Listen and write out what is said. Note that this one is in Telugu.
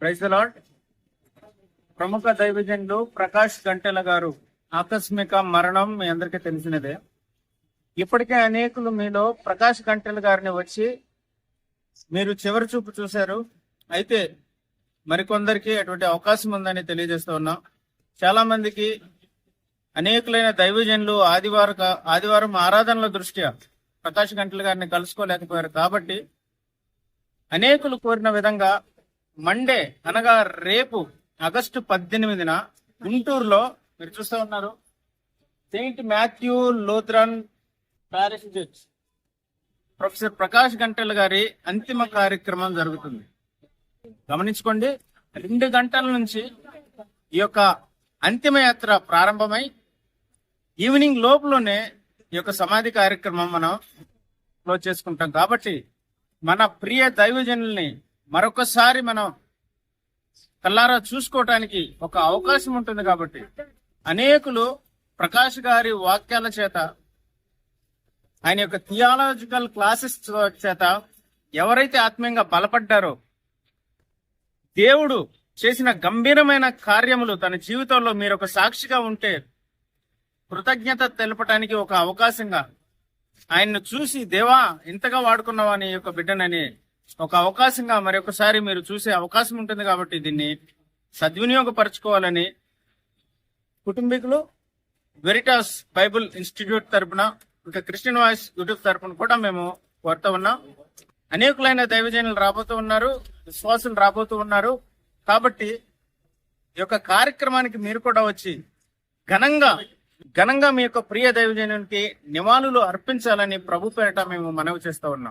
ప్రైజ్ లాడ్ ప్రముఖ దైవజనులు ప్రకాష్ గంటెల గారు ఆకస్మిక మరణం మీ అందరికీ తెలిసినదే. ఇప్పటికే అనేకులు మీలో ప్రకాష్ గంటెల గారిని వచ్చి మీరు చివరి చూపు చూశారు. అయితే మరికొందరికి అటువంటి అవకాశం ఉందని తెలియజేస్తూ ఉన్నాం. చాలా మందికి అనేకులైన దైవజనులు ఆదివారం ఆదివారం ఆరాధనల దృష్ట్యా ప్రకాష్ గంటల గారిని కలుసుకోలేకపోయారు. కాబట్టి అనేకులు కోరిన విధంగా మండే అనగా రేపు ఆగస్టు పద్దెనిమిదిన గుంటూరులో మీరు చూస్తూ ఉన్నారు. Saint Matthew Lutheran parish church professor Prakash Gantala గారి అంతిమ కార్యక్రమం జరుగుతుంది. గమనించుకోండి రెండు గంటల నుంచి ఈ యొక్క అంతిమ యాత్ర ప్రారంభమై ఈవినింగ్ లోపులోనే ఈ యొక్క సమాధి కార్యక్రమం మనం క్లోజ్ చేసుకుంటాం. కాబట్టి మన ప్రియ దైవజనుల్ని మరొకసారి మనం కల్లారా చూసుకోవటానికి ఒక అవకాశం ఉంటుంది కాబట్టి అనేకులు ప్రకాష్ గారి వాక్యాల చేత ఆయన యొక్క థియాలజికల్ క్లాసెస్ చేత ఎవరైతే ఆత్మీయంగా బలపడ్డారో దేవుడు చేసిన గంభీరమైన కార్యములు తన జీవితంలో మీరు ఒక సాక్షిగా ఉంటే కృతజ్ఞత తెలపటానికి ఒక అవకాశంగా ఆయన్ను చూసి దేవా ఇంతగా వాడుకున్నావా నీ యొక్క బిడ్డనని ఒక అవకాశంగా మరొకసారి మీరు చూసే అవకాశం ఉంటుంది కాబట్టి దీన్ని సద్వినియోగపరచుకోవాలని కుటుంబీకులు వెరిటాస్ బైబుల్ ఇన్స్టిట్యూట్ తరపున ఇంకా క్రిస్టియన్ వాయిస్ యూట్యూబ్ తరపున కూడా మేము కోరుతూ ఉన్నాం. అనేకులైన దైవజనులు రాబోతూ ఉన్నారు విశ్వాసులు రాబోతూ ఉన్నారు. కాబట్టి ఈ యొక్క కార్యక్రమానికి మీరు కూడా వచ్చి ఘనంగా ఘనంగా మీ యొక్క ప్రియ దైవజనునికి నివాళులు అర్పించాలని ప్రభు పేట మేము మనవి చేస్తూ ఉన్నాం.